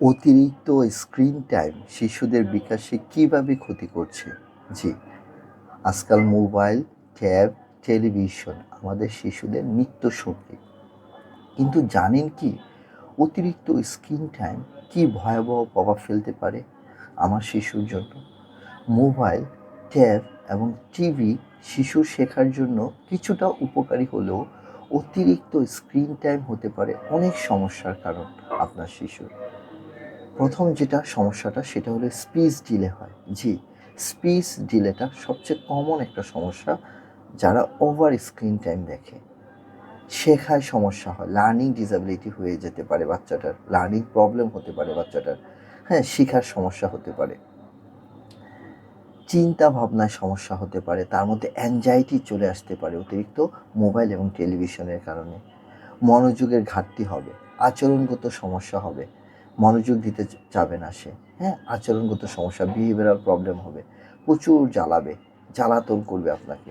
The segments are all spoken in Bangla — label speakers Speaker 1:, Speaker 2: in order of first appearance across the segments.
Speaker 1: অতিরিক্ত স্ক্রিন টাইম শিশুদের বিকাশে কীভাবে ক্ষতি করছে? জি, আজকাল মোবাইল ট্যাব টেলিভিশন আমাদের শিশুদের নিত্য সঙ্গী কিন্তু জানেন কি, অতিরিক্ত স্ক্রিন টাইম কি ভয়াবহ প্রভাব ফেলতে পারে আমার শিশুর জন্য? মোবাইল ট্যাব এবং টিভি শিশু শেখার জন্য কিছুটা উপকারী হলেও অতিরিক্ত স্ক্রিন টাইম হতে পারে অনেক সমস্যার কারণ আপনার শিশুর। প্রথম যেটা সমস্যাটা সেটা হলো স্পিচ ডিলে হয়। জি, স্পিচ ডিলেটা সবচেয়ে কমন একটা সমস্যা যারা ওভার স্ক্রিন টাইম দেখে। শেখায় সমস্যা হয়। লার্নিং ডিসএবিলিটি হয়ে যেতে পারে বাচ্চাটার, লার্নিং প্রবলেম হতে পারে বাচ্চাটার। হ্যাঁ শেখার সমস্যা হতে পারে। চিন্তা ভাবনায় সমস্যা হতে পারে। তার মধ্যে অ্যাংজাইটি চলে আসতে পারে অতিরিক্ত মোবাইল এবং টেলিভিশনের কারণে। মনোযোগের ঘাটতি হবে। আচরণগত সমস্যা হবে। মনোযোগ দিতে যাবে না সে। হ্যাঁ আচরণগত সমস্যা বিহেভিয়ারাল প্রবলেম হবে। প্রচুর জ্বালাবে, জ্বালাতন করবে আপনাকে।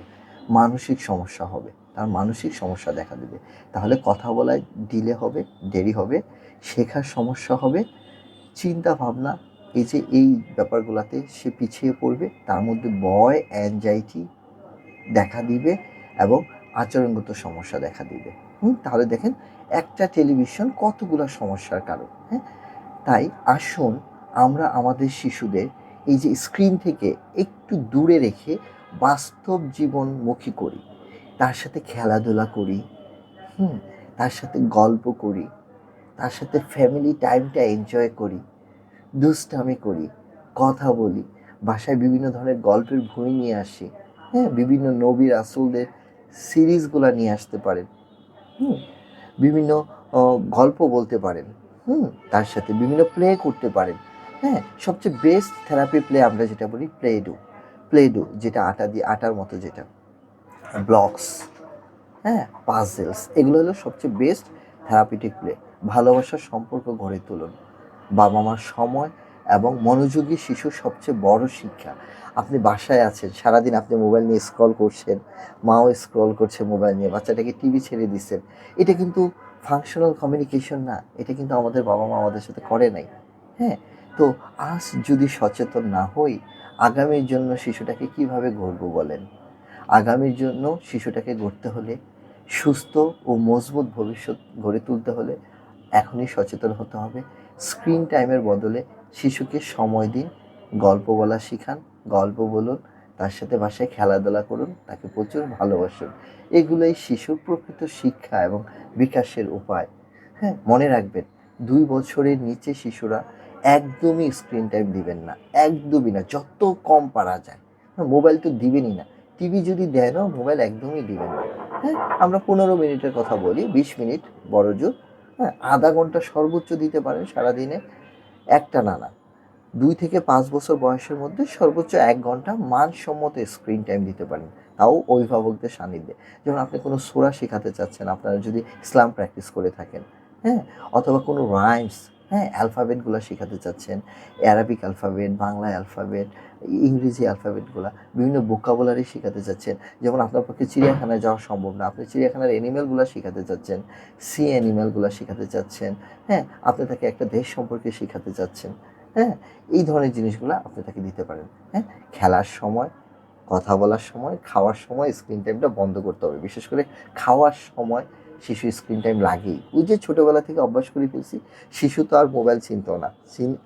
Speaker 1: মানসিক সমস্যা হবে, তার মানসিক সমস্যা দেখা দেবে। তাহলে কথা বলায় ডিলে হবে, দেরি হবে, শেখার সমস্যা হবে, চিন্তা ভাবনা, এই যে এই ব্যাপারগুলোতে সে পিছিয়ে পড়বে, তার মধ্যে ভয় অ্যাংজাইটি দেখা দিবে এবং আচরণগত সমস্যা দেখা দিবে। হুম, তাহলে দেখেন একটা টেলিভিশন কতগুলো সমস্যার কারণ হ্যাঁ? তাই আসুন আমরা আমাদের শিশুদের এই যে স্ক্রিন থেকে একটু দূরে রেখে বাস্তব জীবনমুখী করি। তার সাথে খেলাধুলা করি, হুম, তার সাথে গল্প করি, তার সাথে ফ্যামিলি টাইমটা এনজয় করি, দুষ্টামি করি, কথা বলি, বাসায় বিভিন্ন ধরনের গল্পের বই নিয়ে আসি হ্যাঁ বিভিন্ন নবীর আসলদের সিরিজগুলো নিয়ে আসতে পারেন, হুম, বিভিন্ন গল্প বলতে পারেন। হুম তার সাথে বিভিন্ন প্লে করতে পারেন। হ্যাঁ সবচেয়ে বেস্ট থেরাপি প্লে আমরা যেটা বলি প্লে ডু প্লে ডু যেটা আটা দিয়ে আটার মতো যেটা। ব্লকস হ্যাঁ পাজেলস এগুলো হলো সবচেয়ে বেস্ট থেরাপিটিক প্লে ভালোবাসার সম্পর্ক গড়ে তুলুন। বাবা মার সময় এবং মনোযোগী শিশুর সবচেয়ে বড় শিক্ষা। আপনি বাসায় আছেন সারাদিন আপনি মোবাইল নিয়ে স্ক্রল করছেন মাও স্ক্রল করছে মোবাইল নিয়ে বাচ্চাটাকে টিভি ছেড়ে দিচ্ছেন। এটা কিন্তু ফাংশনাল কমিউনিকেশন না, এটা কিন্তু আমাদের বাবা মা আমাদের সাথে করে নাই। হ্যাঁ? তো আজ যদি সচেতন না হই, আগামীর জন্য শিশুটাকে কীভাবে গড়বো বলেন? আগামীর জন্য শিশুটাকে গড়তে হলে, সুস্থ ও মজবুত ভবিষ্যৎ গড়ে তুলতে হলে এখনই সচেতন হতে হবে। স্ক্রিন টাইমের বদলে শিশুকে সময় দিন, গল্প বলা শিখান, গল্প বলুন তার সাথে বাসায় খেলাধুলা করুন, তাকে প্রচুর ভালোবাসুন। এগুলোই শিশুর প্রকৃত শিক্ষা এবং বিকাশের উপায়। হ্যাঁ মনে রাখবেন, দুই বছরের নিচে শিশুরা একদমই স্ক্রিন টাইম দিবেন না, একদমই না, যত কম পারা যায়। মোবাইল তো দিবেনই না টিভি যদি দেন মোবাইল একদমই দিবেন না। হ্যাঁ আমরা পনেরো মিনিটের কথা বলি, বিশ মিনিট, বড় জোর হ্যাঁ আধা ঘণ্টা সর্বোচ্চ দিতে পারেন সারাদিনে একটা না না দুই থেকে পাঁচ বছর বয়সের মধ্যে সর্বোচ্চ এক ঘণ্টা মানসম্মত স্ক্রিন টাইম দিতে পারেন। তাও অভিভাবকদের সান্নিধ্যে। যেমন আপনি কোনো সোরা শেখাতে চাচ্ছেন, আপনারা যদি ইসলাম প্র্যাকটিস করে থাকেন হ্যাঁ অথবা কোনো রাইমস হ্যাঁ অ্যালফাবেটগুলো শেখাতে চাচ্ছেন অ্যারাবিক অ্যালফাবেট বাংলা অ্যালফাবেট ইংরেজি অ্যালফাবেটগুলো বিভিন্ন ভোকাবুলারি শেখাতে চাচ্ছেন। যেমন আপনার পক্ষে চিড়িয়াখানায় যাওয়া সম্ভব না, আপনি চিড়িয়াখানার অ্যানিমেলগুলো শেখাতে চাচ্ছেন সি অ্যানিমেলগুলো শেখাতে চাচ্ছেন হ্যাঁ আপনি তাকে একটা দেশ সম্পর্কে শেখাতে চাচ্ছেন। হ্যাঁ? এই ধরনের জিনিসগুলো আপনি তাকে দিতে পারেন হ্যাঁ? খেলার সময়, কথা বলার সময়, খাওয়ার সময় স্ক্রিন টাইমটা বন্ধ করতে হবে। বিশেষ করে খাওয়ার সময় শিশু স্ক্রিন টাইম লাগেই। ওই যে ছোটোবেলা থেকে অভ্যাস করে ফেলছি, শিশু তো আর মোবাইল চিনতো না।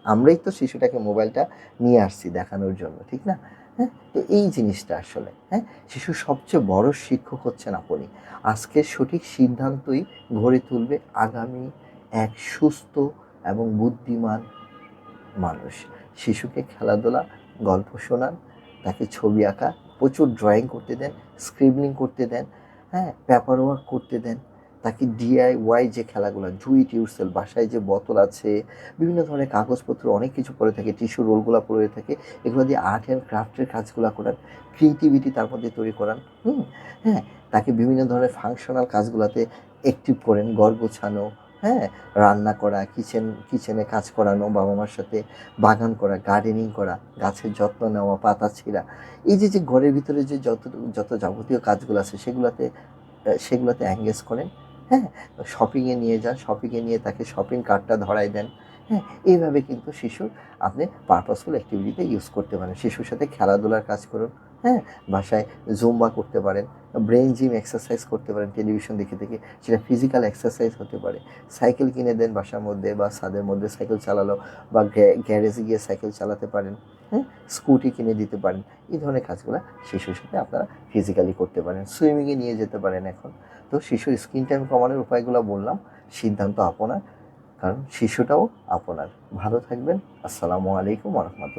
Speaker 1: আমরাই তো শিশুটাকে মোবাইলটা নিয়ে আসছি দেখানোর জন্য, ঠিক না? হ্যাঁ? তো এই জিনিসটা আসলে হ্যাঁ? শিশু সবচেয়ে বড় শিক্ষক হচ্ছেন আপনি। আজকের সঠিক সিদ্ধান্তই গড়ে তুলবে আগামী এক সুস্থ এবং বুদ্ধিমান মানুষ। শিশুকে খেলাধুলা, গল্প শোনান তাকে ছবি আঁকা, প্রচুর ড্রয়িং করতে দেন স্ক্রিবলিং করতে দেন হ্যাঁ পেপার ওয়ার্ক করতে দেন, তাকে ডিআই ওয়াই যে খেলাগুলো ডু ইট ইউরসেল বাসায় যে বোতল আছে, বিভিন্ন ধরনের কাগজপত্র, অনেক কিছু পড়ে থাকে টিস্যু রোলগুলো পড়ে থাকে, এগুলো দিয়ে আর্ট অ্যান্ড ক্রাফটের কাজগুলো করান ক্রিয়েটিভিটি তার মধ্যে তৈরি করান হ্যাঁ তাকে বিভিন্ন ধরনের ফাংশনাল কাজগুলোতে অ্যাক্টিভ করেন ঘর গোছানো হ্যাঁ রান্না করা কিচেন কিচেনে কাজ করানো বাবা মার সাথে বাগান করা গার্ডেনিং করা গাছের যত্ন নেওয়া, পাতা ছিঁড়া। এই যে যে ঘরের ভিতরে যে যত যত যাবতীয় কাজগুলো আছে, সেগুলোতে সেগুলোতে অ্যাঙ্গেজ করেন। হ্যাঁ শপিংয়ে নিয়ে যান শপিংয়ে নিয়ে তাকে শপিং কার্ডটা ধরাই দেন। হ্যাঁ এইভাবে কিন্তু শিশুর আপনি পারপাসফুল অ্যাক্টিভিটিতে ইউজ করতে পারেন। শিশুর সাথে খেলাধুলার কাজ করুন। হ্যাঁ বাসায় জুম্বা করতে পারেন ব্রেন জিম এক্সারসাইজ করতে পারেন টেলিভিশন দেখে দেখে, সেটা ফিজিক্যাল এক্সারসাইজ হতে পারে। সাইকেল কিনে দেন বাসার মধ্যে বা ছাদের মধ্যে সাইকেল চালালো বা গ্যারেজে গিয়ে সাইকেল চালাতে পারেন হ্যাঁ স্কুটি কিনে দিতে পারেন, এই ধরনের কাজগুলো শিশুর সাথে আপনারা ফিজিক্যালি করতে পারেন। সুইমিংয়ে নিয়ে যেতে পারেন এখন। তো শিশুর স্ক্রিন টাইম কমানোর উপায়গুলো বললাম, সিদ্ধান্ত আপনার, কারণ শিশুটাও আপনার। ভালো থাকবেন, আসসালামু আলাইকুম রহমতুল্লাহ।